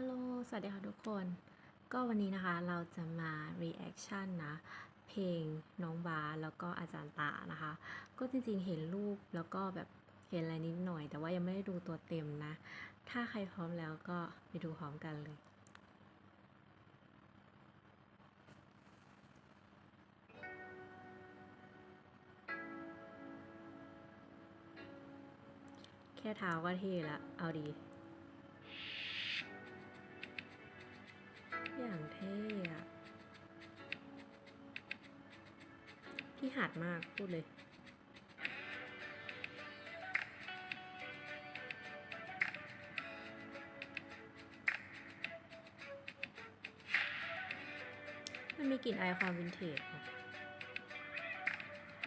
ฮัลโหล สวัสดีค่ะทุกคน ก็วันนี้นะคะเราจะมา reaction นะ เพลงน้องบาแล้วก็อาจารย์ตานะคะ ก็จริงๆเห็นรูปแล้วก็แบบเห็นอะไรนิดหน่อย แต่ว่ายังไม่ได้ดูตัวเต็มนะ ถ้าใครพร้อมแล้วก็ไปดูพร้อมกันเลย แค่เท้าก็เท่ละ เอาดี พี่หัดมากพูดเลย มันมีกลิ่นอายความวินเทจ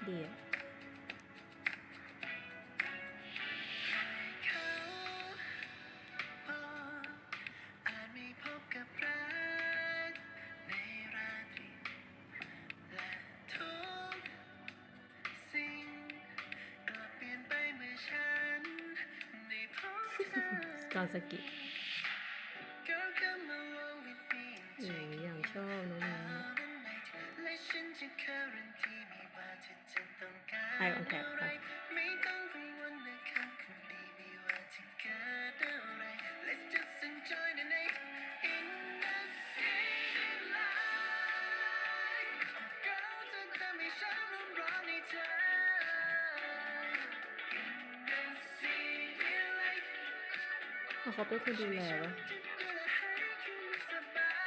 ดีอะ พบเธอจอนสกิ Girl come along with me หนูอย่างชอบน้องนี้ all the night และฉันจะการันตีไม่ว่าเธอจะต้องการให้ contact อะ เขาเป็นคนดูแลวะ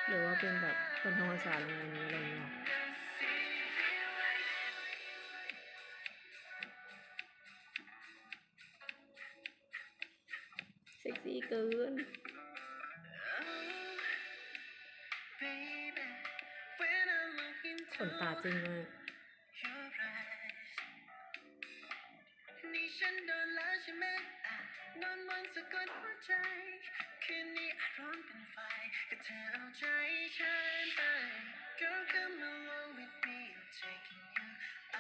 หรือว่าเป็นแบบคนทำความสะอาดโรงแรมนี้อะไรอย่างเงี้ยหรอเซ็กซี่เกินขนตาจริงมาก มนต์สะกดหัวใจ คืนนี้อาจร้อนเป็นไฟก็เธอเอาใจฉันไป Girl come along with me I'm taking you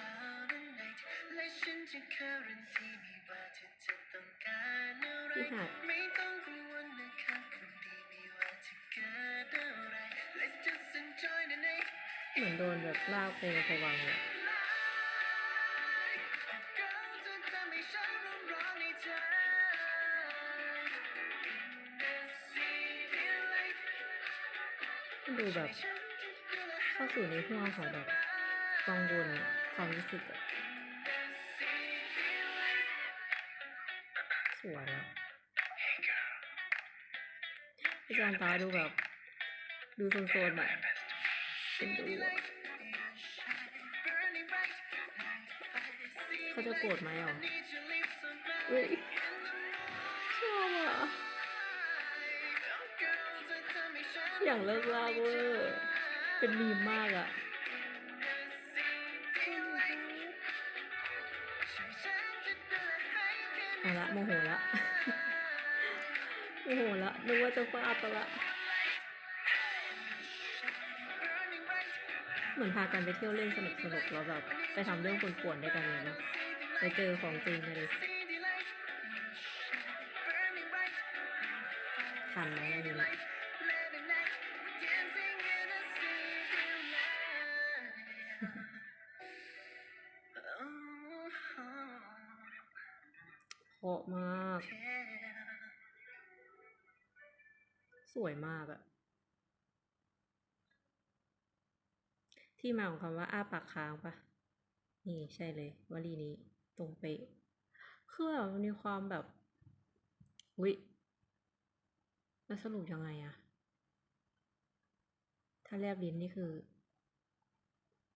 out the night และฉันจะการันตีไม่ว่าเธอจะต้องการอะไรพี่หัดไม่ต้องกังวลนะครับคืนดีไม่ว่าจะเกิดอะไร Let's just enjoy the night เหมือนโดนแบบลากไปในภวังค์เลยมัน ดูแบบเข้าสู่ในห่วงของแบบกังวลความรู้สึกอะสวยอะอาจารย์ตาดูแบบ ดูโซนๆอะเป็นดูเขาจะโกรธไหมอะเฮ้ยชอบอะ อย่างเลิกลากเวอร์เป็นมีมมากอะเอาละโมโหละโมโหละนึกว่าจะฟาดไปละเหมือนพากันไปเที่ยวเล่นสนุกสนุกๆแล้วแบบไปทำเรื่องป่วนๆด้วยกันเลยนะไปเจอของจริงเลยทันไหมอันนี้ พราะมาก สวยมากอะที่มาของคำว่าอ้าปากค้างปะนี่ใช่เลยวลีนี้ตรงเป๊ะคือแบบมันมีความแบบวิแล้วสรุปยังไงอะถ้าแลบลิ้นนี่คือ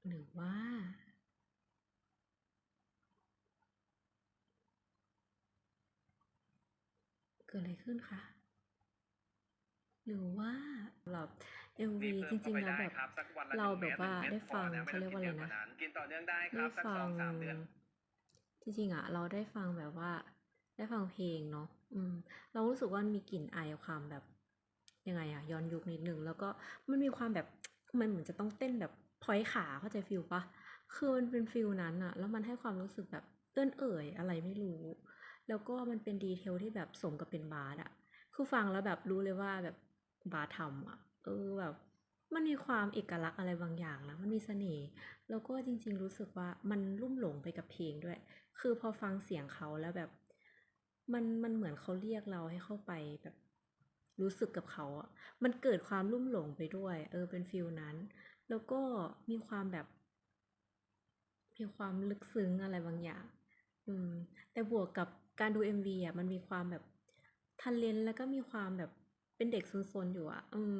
หรือว่า เกิดอะไรขึ้นคะ หรือว่าแบบ MV จริงๆแล้วแบบเราแบบว่าได้ฟังเขาเรียกว่าอะไรนะกินต่อเนื่องได้คได้รับสักฟัสองงสามเดือนจริงๆอะ เราได้ฟังแบบว่า ได้ฟังเพลงเนาะอืม เรารู้สึกว่ามันมีกลิ่นอายความแบบยังไงอะย้อนยุคนิดนึงแล้วก็มันมีความแบบมันเหมือนจะต้องเต้นแบบพอยขาเข้าใจฟิลปะคือมันเป็นฟิลนั้นอะแล้วมันให้ความรู้สึกแบบเอื้อนเอ่ยอะไรไม่รู้ แล้วก็มันเป็นดีเทลที่แบบสมกับเป็นบาร์อะคือฟังแล้วแบบรู้เลยว่าแบบบาสทำอะเออแบบมันมีความเอกลักษณ์อะไรบางอย่างนะ มันมีเสน่ห์ แล้วก็จริง ๆ รู้สึกว่ามันลุ่มหลงไปกับเพลงด้วย คือพอฟังเสียงเขาแล้วแบบ มันมันเหมือนเขาเรียกเราให้เข้าไปแบบรู้สึกกับเขาอะมันเกิดความลุ่มหลงไปด้วย เออ เป็นฟีลนั้น แล้วก็มีความแบบ มีความลึกซึ้งอะไรบางอย่าง อืม แต่บวกกับการดู MV อะมันมีความแบบทันเลนแล้วก็มีความแบบเป็นเด็กซนๆอยู่อะ อืม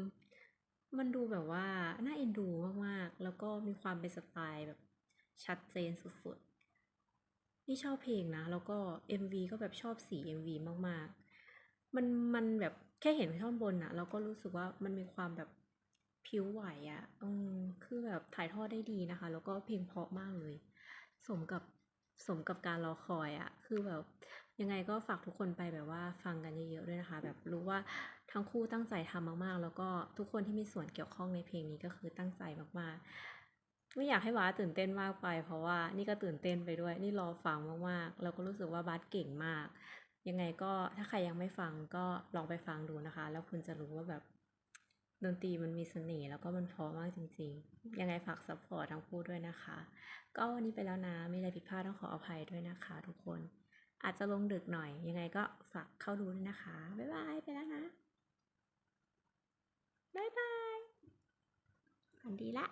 มันดูแบบว่าน่าเอ็นดูมากๆ แล้วก็มีความเป็นสไตล์แบบชัดเจนสุดๆ นี่ชอบเพลงนะ แล้วก็ MV ก็แบบชอบสี MV มากๆ มันมันแบบแค่เห็นท่อนบนอะ เราก็รู้สึกว่ามันมีความแบบพริ้วไหวอะอืมคือแบบถ่ายทอดได้ดีนะคะ แล้วก็เพลงเพราะมากเลย สมกับ สมกับการรอคอยอะคือแบบยังไงก็ฝากทุกคนไปแบบว่าฟังกันเยอะๆด้วยนะคะ แบบรู้ว่าทั้งคู่ตั้งใจทำมากๆ แล้วก็ทุกคนที่มีส่วนเกี่ยวข้องในเพลงนี้ก็คือตั้งใจมากๆ ไม่อยากให้บาตื่นเต้นมากไป เพราะว่านี่ก็ตื่นเต้นไปด้วย นี่รอฟังมากๆ แล้วก็รู้สึกว่าบาสเก่งมาก ยังไงก็ถ้าใครยังไม่ฟังก็ลองไปฟังดูนะคะ แล้วคุณจะรู้ว่าแบบ ดนตรีมันมีเสน่ห์แล้วก็มันพอมากจริงๆ ยังไงฝากซัพพอร์ตทั้งคู่ด้วยนะคะ ก็วันนี้ไปแล้วนะ มีอะไรผิดพลาดต้องขออภัยด้วยนะคะ ทุกคน อาจจะลงดึกหน่อย ยังไงก็ฝากเข้าดูด้วยนะคะ บ๊ายบายไปแล้วนะ บ๊ายบายฝันดีละ